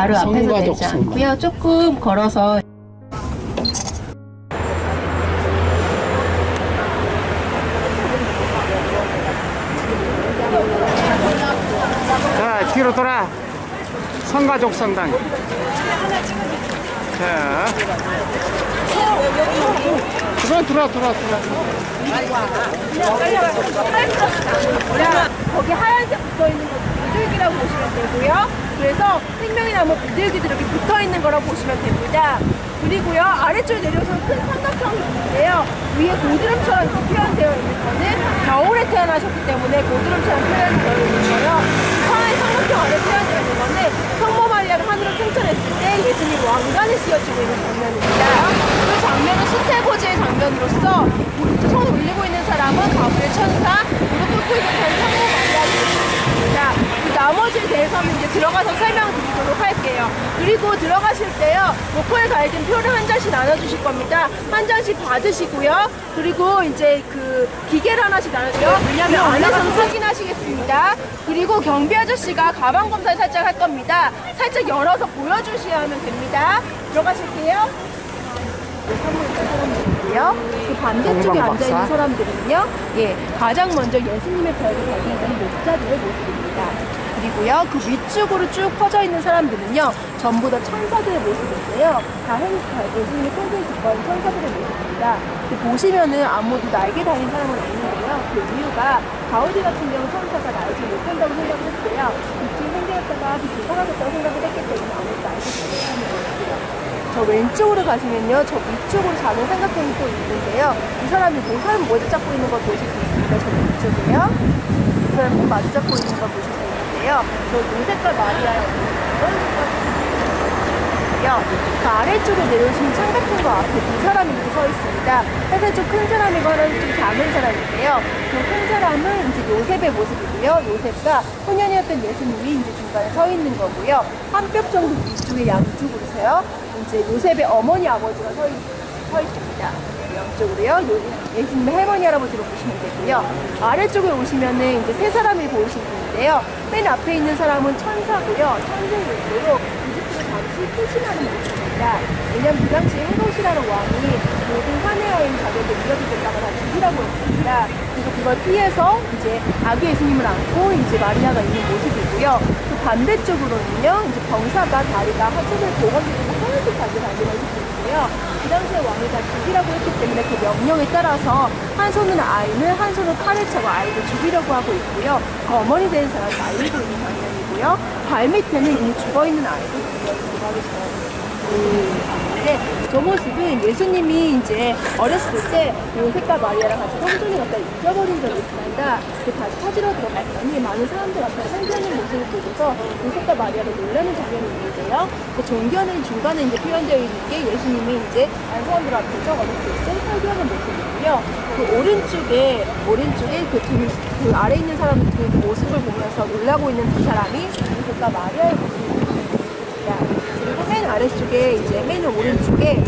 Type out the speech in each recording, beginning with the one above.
바로 앞에서 성가족 되지. 않고요. 조금 걸어서 자, 뒤로 돌아. 성가족 성당. 자. 들어와, 들어와, 들어와, 들어와. 거기 하얀색 붙어 있는 거 비둘기라고 보시면 되고요. 그래서 생명이 나무 비둘기들 이렇게 붙어 있는 거라고 보시면 됩니다. 그리고요 아래쪽에 내려서는 큰 삼각형이 있는데요. 위에 고드름처럼 이렇게 표현되어 있는 거는 겨울에 태어나셨기 때문에 고드름처럼 표현되어 있는 거예요. 하나의 삼각형 아래 표현되어 있는 거는 성모 마리아를 하늘로 승천했을 때 예수님 왕관에 씌워지고 있는 장면입니다. 그 장면은 수태고지의 장면으로서 손 올리고 있는 사람은 가브리엘 천사, 무릎 꿇고 있는 사람은 성모 마리아입니다. 그 나머지에 대해서는 이제 들어가서 설명드리도록 할게요. 그리고 들어가실 때요, 목포에 가야된 표를 한 장씩 나눠주실 겁니다. 한 장씩 받으시고요. 그리고 이제 그 기계를 하나씩 나눠줘요. 왜냐면 안에서는 확인하시겠습니다. 그리고 경비 아저씨가 가방 검사를 살짝 할 겁니다. 살짝 열어서 보여주셔야 하면 됩니다. 들어가실게요. 사람들이고요. 그 반대쪽에 앉아 있는. 사람들은요, 예, 가장 먼저 예수님의 별을 있는 목자들의 모습입니다. 그리고요, 그 위쪽으로 쭉 퍼져 있는 사람들은요, 전부 다 천사들의 모습인데요, 다 행, 다 예수님의 평생 기뻐하는 천사들의 모습입니다. 그 보시면은 아무도 날개 달린 사람은 없는데요. 그 이유가 가우디 같은 경우 천사가 날지 못한다고 생각을 했고요. 빛이 생겼다가 빛이 사라졌다고 생각을 했기 때문에 아무도 달린 사람이 없고요. 저 왼쪽으로 가시면요, 저 위쪽으로 작은 삼각형이 또 있는데요. 이 사람이 뭐 사람 머리 잡고 있는 걸 보실 수 있습니다. 저 위쪽에요. 이 사람이 손 마주 잡고 있는 걸 보실 수 있 는데요. 저 노색깔 마리아의 있고요. 그 아래쪽에 내려오시는 삼각형과 앞에 두 사람이 서 있습니다. 사실 좀 큰 사람이고 하나는 좀 작은 사람인데요. 그 큰 사람은 이제 요셉의 모습이고요. 요셉과 소년이었던 예수님이 이제 중간에 서 있는 거고요. 한 뼘 정도 위쪽에 양쪽으로서요. 이제 요셉의 어머니 아버지가 서, 있, 펴 있습니다. 옆쪽으로요. 예수님 할머니 할아버지로 보시면 되고요. 아래쪽에 오시면은 이제 세 사람이 보이시는데요. 맨 앞에 있는 사람은 천사고요. 천생일수로 이집트를 잠시 표신하는 모습입니다. 왜냐하면 그 당시 헤롯이라는 왕이 모든 환해어인 자격을 이어지겠다고 다 죽이라고 했습니다. 그래서 그걸 피해서 이제 아기 예수님을 안고 이제 마리아가 있는 모습이고요. 그 반대쪽으로는요. 이제 병사가 다리가 하수를 보건되는 3씩 가져가게 해주시고요. 그 당시에 왕이 다 죽이라고 했기 때문에 그 명령에 따라서 한 손은 아이를, 한 손은 칼을 차고 아이를 죽이려고 하고 있고요. 그 어머니 된 사람 말리고 있는 장면이고요. 발밑에는 이미 죽어있는 아이도 죽이려고 하고 있어요. 네, 저 모습은 예수님이 이제 어렸을 때 요셉과 마리아랑 같이 성전에 갔다 잊어버린 적이 있습니다. 그 다시 찾으러 들어갔더니 많은 사람들 앞에 설교하는 모습을 보고서 요셉과 마리아를 놀라는 장면이 있는데요. 그 종교는 중간에 이제 표현되어 있는 게 예수님이 이제 다른 사람들 앞에서 어렸을 때 설교하는 모습이고요. 그 오른쪽에 오른쪽에 그, 두, 그 아래 있는 사람 그 모습을 보면서 놀라고 있는 두 사람이 요셉과 마리아의 모습입니다. 아래쪽에 이제 맨 오른쪽에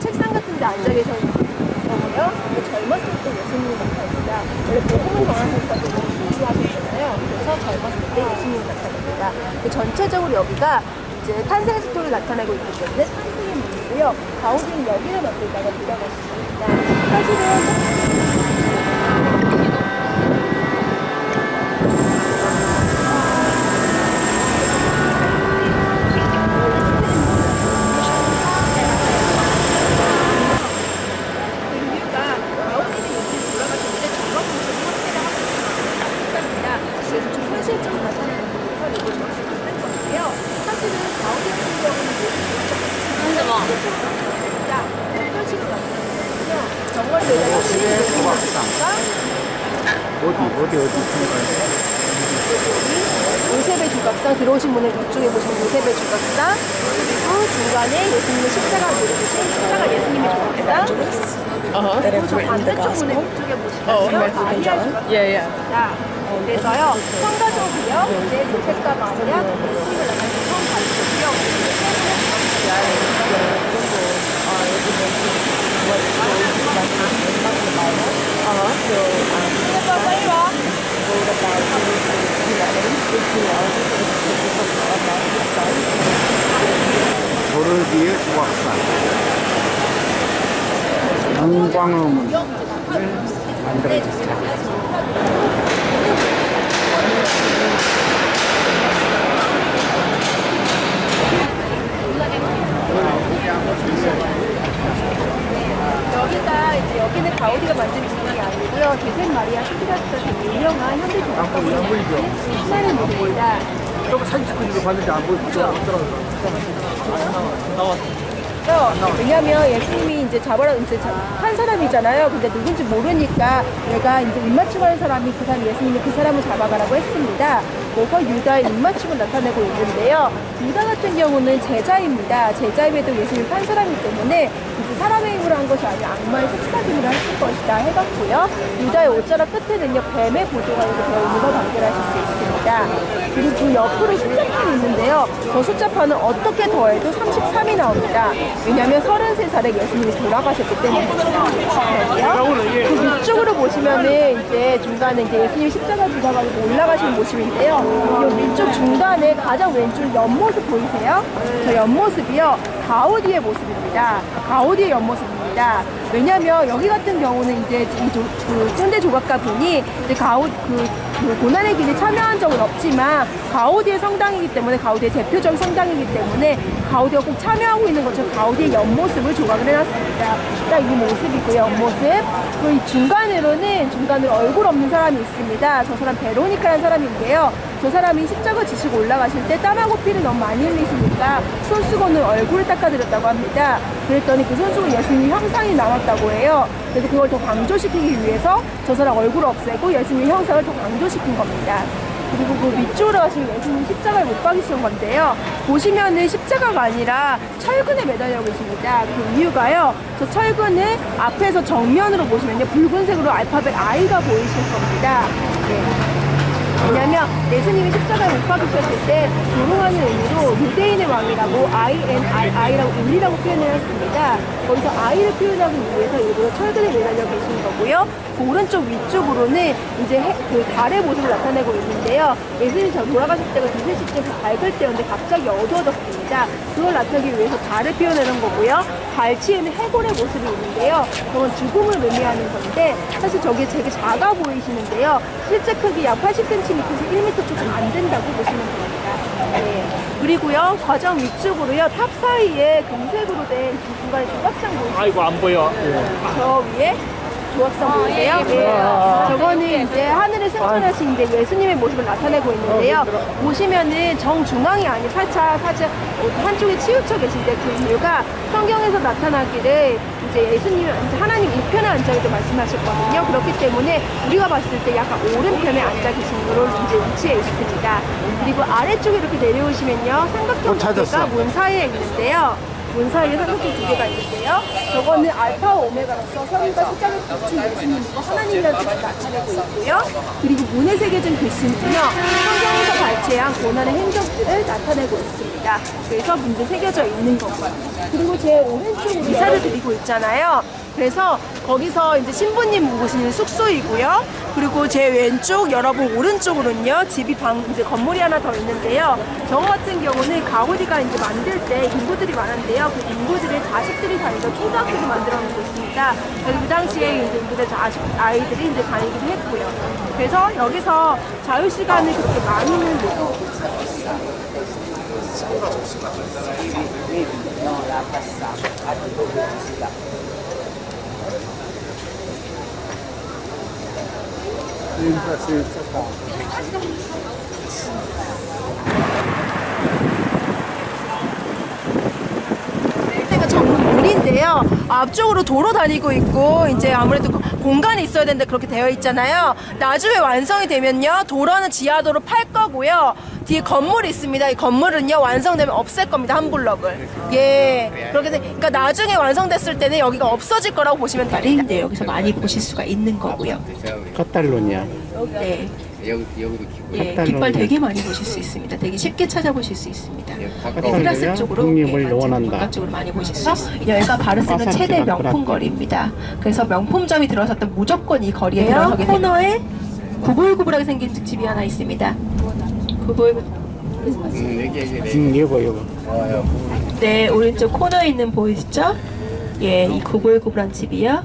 책상 같은 데 앉아 계셔 있고요. 그 젊었을 때 예수님이 나타납니다. 원래 복음을 전하셨다 고 하셨잖아요. 그래서 젊었을 때 예수님이 나타납니다. 그 전체적으로 여기가 이제 탄생 스토리를 나타내고 있기 때문에 탄생의 문이고요. 가운데는 여기를 맡고 있다가 들어가셨습니다. 사실은 그 이유가 가운데 예수님 돌아가실 때 정각 모습을 확대를 하고 있습니다. 그래서 좀 현실적으로 나타내는 거라서 이걸 이렇게 만든 건데요. 사실은 가운데 같은 경우는 모습이 조각상. 어디, 어디, 어디? 요셉의 조각상 들어오신 분은 이쪽에 보시면 요셉의 조각상 그리고 중간에 예수님의 십자가 보여주신 십자가 예수님의 조각상 그리고 저 반대쪽 문에 이쪽에 보시면요. 마리아 조각상입니다 그래서요 성가족이요. 이제 요셉과 마리아 예수님을 나타내서 뒤에 조각상. 영광음을 만들어졌습니다. 여기가 이제 여기는 가우디가 만든 주문이 아니고요. 제센 스피라스가 되게 유명한 현대 조각가입니다. 신나는 모습입니다. 좀 사진 찍고 있는 거 봤는데 안 보이죠? 그래서 왜냐하면 예수님이 이제 잡아라 이제 자- 한 사람이잖아요. 근데 누군지 모르니까 얘가 이제 입맞춤하는 사람이 그 사람 예수님이 그 사람을 잡아가라고 했습니다. 그래서 유다의 입맞춤을 나타내고 있는데요. 유다 같은 경우는 제자입니다. 제자임에도 예수님이 판 사람이기 때문에 이제 사람의 힘으로 한 것이 아니라 악마의 속삭임으로 했을 것이다 해봤고요. 유다의 옷자락 끝에는요 뱀의 보조가 이렇게 되어 있는 걸 발견하실 수 있습니다. 그리고 그 옆으로 숫자판이 있는데요. 저 숫자판은 어떻게 더해도 33이 나옵니다. 왜냐하면 33살에 예수님이 돌아가셨기 때문입니다. 그 위쪽으로 보시면은 이제 중간에 이제 예수님 십자가 지나가지고 올라가시는 모습인데요. 이 위쪽 중간에 가장 왼쪽 옆모습 보이세요? 저 옆모습이요. 가우디의 모습입니다. 가우디의 옆모습입니다. 왜냐하면 여기 같은 경우는 이제 이 조, 그 현대 조각가 분이 이제 가우 그, 그 고난의 길에 참여한 적은 없지만 가우디의 성당이기 때문에 가우디의 대표적 성당이기 때문에 가우디가 꼭 참여하고 있는 것처럼 가우디의 옆모습을 조각을 해놨습니다. 딱 이 모습이고요, 옆모습. 그리고 이 중간으로는 중간으로 얼굴 없는 사람이 있습니다. 저 사람 베로니카라는 사람인데요. 저 사람이 십자가 지시고 올라가실 때 땀하고 피를 너무 많이 흘리시니까 손수건을 얼굴을 닦아드렸다고 합니다. 그랬더니 그 손수건 예수님 형상이 나왔다고 해요. 그래서 그걸 더 강조시키기 위해서 저 사람 얼굴을 없애고 예수님 형상을 더 강조시킨 겁니다. 그리고 그 위쪽으로 가시면 예수님 십자가를 못 박이신 건데요. 보시면은 십자가가 아니라 철근에 매달려 계십니다. 그 이유가요. 저 철근을 앞에서 정면으로 보시면요. 붉은색으로 알파벳 I가 보이실 겁니다. 네. 왜냐면 예수님이 십자가에 못 박으셨을 때 조롱하는 의미로 유대인의 왕이라고 I-N-I-I라고 울리라고 표현을 했습니다. 거기서 I를 표현하기 위해서 일부러 철근에 매달려 계신 거고요. 그 오른쪽 위쪽으로는 이제 해- 그 달의 모습을 나타내고 있는데요. 예수님이 저 돌아가실 때가 두세 시쯤 밝을 때였는데 갑자기 어두워졌습니다. 그걸 나타내기 위해서 달을 표현하는 거고요. 발치에는 해골의 모습이 있는데요. 그건 죽음을 의미하는 건데 사실 저게 되게 작아 보이시는데요. 실제 크기 약 80cm에서 1m 조금 안 된다고 보시면 됩니다. 네. 그리고요 과정 위쪽으로요 탑 사이에 금색으로 된 중간에 조각상 보이시죠? 아이고 안 보여. 저 위에 조각상 보이세요? 예. 저거는 이제 하늘에 승천하신 이제 예수님의 모습을 나타내고 있는데요. 보시면은 정중앙이 아니 살짝 살짝 한쪽에 치우쳐 계신데 그 이유가 성경에서 나타나기를 이제 예수님 이제 하나님 우편에 앉아 있다고 말씀하셨거든요. 그렇기 때문에 우리가 봤을 때 약간 오른편에 앉아 계신 거로 이제 위치해 있습니다. 그리고 아래쪽에 이렇게 내려오시면요. 삼각형 어, 찾았어. 두개가 문 사이에 있는데요. 문 사이에 삼각형 두 개가 있는데요. 저거는 알파와 오메가로서 선과 숫자를 붙인 예수님 이고 하나님이라는 뜻을 나타내고 있고요. 그리고 문에 새겨진 글씨는요. 성경에서 발췌한 고난의 행적들을 나타내고 있습니다. 그래서 문제 새겨져 있는 거고요. 그리고 제 오른쪽으로 미사를 드리고 있잖아요. 그래서 거기서 이제 신부님 묵으시는 숙소이고요. 그리고 제 왼쪽 여러분 오른쪽으로는요 집이 방 이제 건물이 하나 더 있는데요. 저 같은 경우는 가우디가 이제 만들 때 인구들이 많은데요. 그 인구들의 자식들이 다니던 초등학교를 만들어 놓고 있습니다. 그 당시에 이제 인구들 자식 아이들이 이제 다니기도 했고요. 그래서 여기서 자유 시간을 그렇게 많이는 못 때가 전문 물인데요. 앞쪽으로 도로 다니고 있고 이제 아무래도 그 공간이 있어야 되는데 그렇게 되어 있잖아요. 나중에 완성이 되면요. 도로는 지하도로 팔 거고요. 뒤에 건물이 있습니다. 이 건물은요. 완성되면 없앨 겁니다. 한 블럭을. 예. 그렇게 돼. 그러니까 나중에 완성됐을 때는 여기가 없어질 거라고 보시면 됩니다. 말인데 여기서 많이 보실 수가 있는 거고요. 카탈로니아. 네. 여기 여기도 예, 색깔로 깃발 되게 많이 보실 수 있습니다. 되게 쉽게 찾아보실 수 있습니다. 예, 네, 가까운 테라스 데면 쪽으로 독립을 예, 원한다. 바깥쪽으로 많이 보실 수 있습니다. 여기가 바르셀로나 최대 명품. 거리입니다. 그래서 명품점이 들어섰던 무조건 이 거리에? 들어서게 코너에 구불구불하게 생긴 집이 하나 있습니다. 구불 응, 얘기, 얘기, 얘기. 음. 아, 야, 네, 오른쪽 코너에 있는 보이시죠? 예, 이 구불구불한 집이요.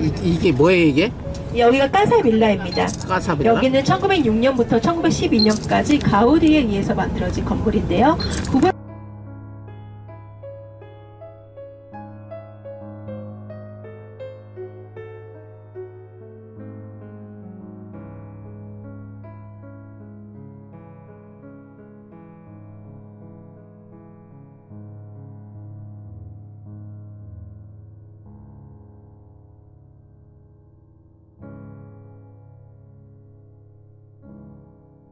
이, 이게 뭐예요, 이게? 여기가 까사 빌라입니다. 까사비라? 여기는 1906년부터 1912년까지 가우디에 의해서 만들어진 건물인데요.